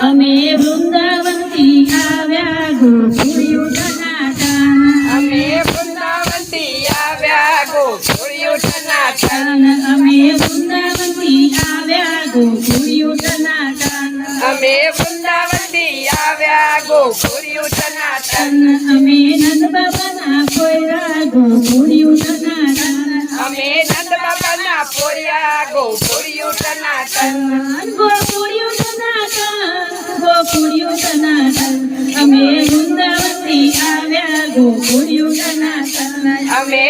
અમે વૃંદાવનથી આવ્યા ગોકુળિયું ટનાટન અમે વૃંદાવનથી આવ્યા ગોકુળિયું ટનાટન અમે વૃંદાવનથી આવ્યા ગોકુળિયું ટનાટન અમે વૃંદાવનથી આવ્યા ગોકુળિયું ટનાટન અમે ટનાટન ગોકુળિયું ટનાટન ગોકુળિયું અમે વૃંદાવનથી આવ્યા ગોકુળિયું ટનાટન અમે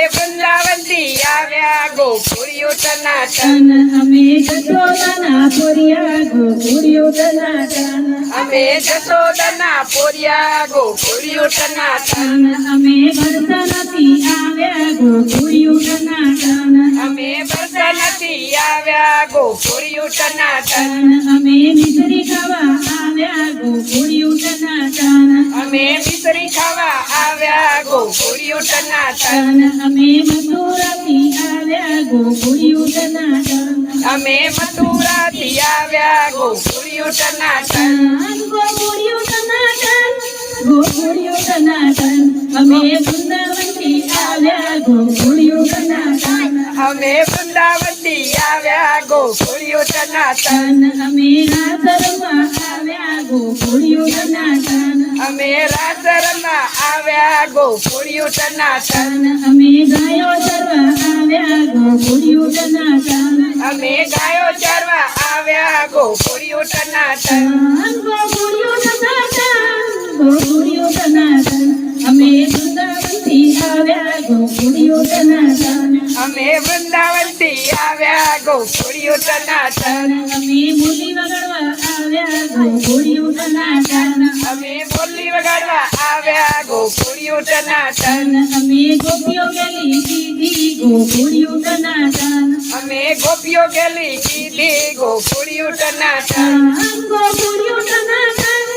ગોકુળિયું ટનાટન ટન અમે જશોદના પોરિયા ગોકુળિયું ટનાટન અમે જશોદના પોર્યા ગો ટનાટન ટન અમે ભરતનથી આવ્યા ગોકુળિયું ટનાટન અમે ભરતનથી આવ્યા ગો ટનાટન ટન અમે મિસરી ખાવા આવ્યા ગોકુળિયું ટનાટન અમે મિસરી ખાવા આવ્યા ગોકુળિયું ટનાટન ટન અમે મથુરાથી આવ્યા ગોકુળિયું ટનાટન અમે મથુરાથી આવ્યા ગોકુળિયું ટનાટન ગોકુળિયું ટનાટન ઉઠના અમે વૃંદાવનથી આવ્યા ગોકુળિયું ટનાટન અમે વૃંદાવનથી આવ્યા ગોકુળિયું ટનાટન ટન અમે રાસરમાં આવ્યા ગોકુળિયું ટનાટન અમે આવ્યા ગોકુળિયું ટનાટન ટન અમે ગાયો ચરવા આવ્યા ગોકુળિયું અમે ગાયો ચરવા આવ્યા ગોકુળિયું ગોકુળિયું ટનાટન અમે વૃંદાવનથી આવ્યા ગોકુળિયું અમે વૃંદાવનથી આવ્યા ગોકુળિયું ટનાટન ટન અમે મૂલી વગાડવા આવ્યા ગોકુળિયું અમે બોલી વગાડવા આવ્યા ગોકુળિયું ટનાટન. ટન અમે ગોપીઓ ગેલી કીધી ગોકુળિયું ટનાટન. અમે ગોપીઓ ગેલી કીધી ગોકુળિયું ટનાટન. ટન ગોકુળિયું ટનાટન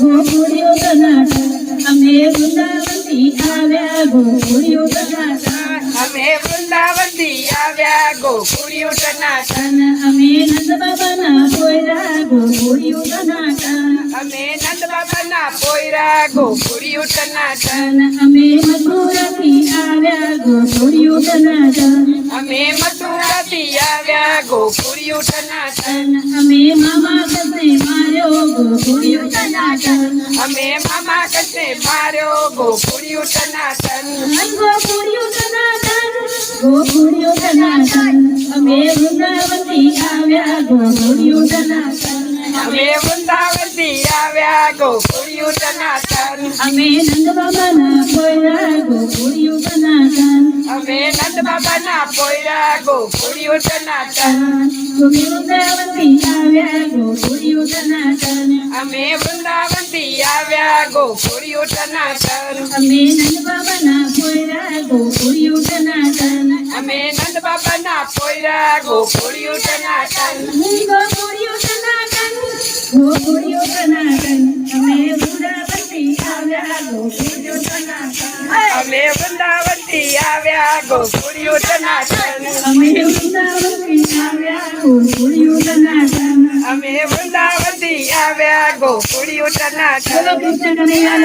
ગોકુળિયું ટનાટન. અમે વૃંદાવનથી આવ્યા ગોકુળિયું ટનાટન. અમે વૃંદાવનથી આવ્યા ગોકુળિયું ટનાટન ટન અમે નંદ બાબાના પોયરા ગોકુળિયું ટનાટન અમે નંદ બાબાના પોયરા ગોકુળિયું ટનાટન ટન અમે મથુરાથી આવ્યા ગોકુળિયું ટનાટન અમે મથુરાથી આવ્યા ગોકુળિયું ટનાટન ટન અમે મામા કસે માર્યો ગોકુળિયું ટનાટન અમે મામા કસે માર્યો ગોકુળિયું ટનાટન ગોકુળિયું ટનાટન ગોકુળિયું અમે વૃંદાવનથી આવ્યા ગોકુળિયું ટનાટન અમે વૃંદાવનથી આવ્યા ગોકુળિયું ટનાટન અમે નંદ બાબાના પોયરા ટનાટન અમે નંદ બાબાના પોયરા ગોકુળિયું ટનાટન અમે વૃંદાવનથી આવ્યા ગોકુળિયું ટનાટન અમે વૃંદાવનથી આવ્યા ગોકુળી ઉઠના તન અમે નંદ બાબાના પોયરા ગોકુળી ઉઠના તન અમે નંદ બાબાના પોયરા ગોકુળિયું ટનાટન. ગોકુળિયું ટનાટન ઉઠના તન અમે વૃંદાવનથી આવ્યા ગોકુળી ઉઠના તન અમે વૃંદાવનથી આવ્યા ગોકુળી ઉઠના તન અમે વૃંદાવનથી આવ્યા ગોકુળી ઉઠના તન અમે વૃંદાવનથી આવ્યા ગોકુળિયું કનૈયા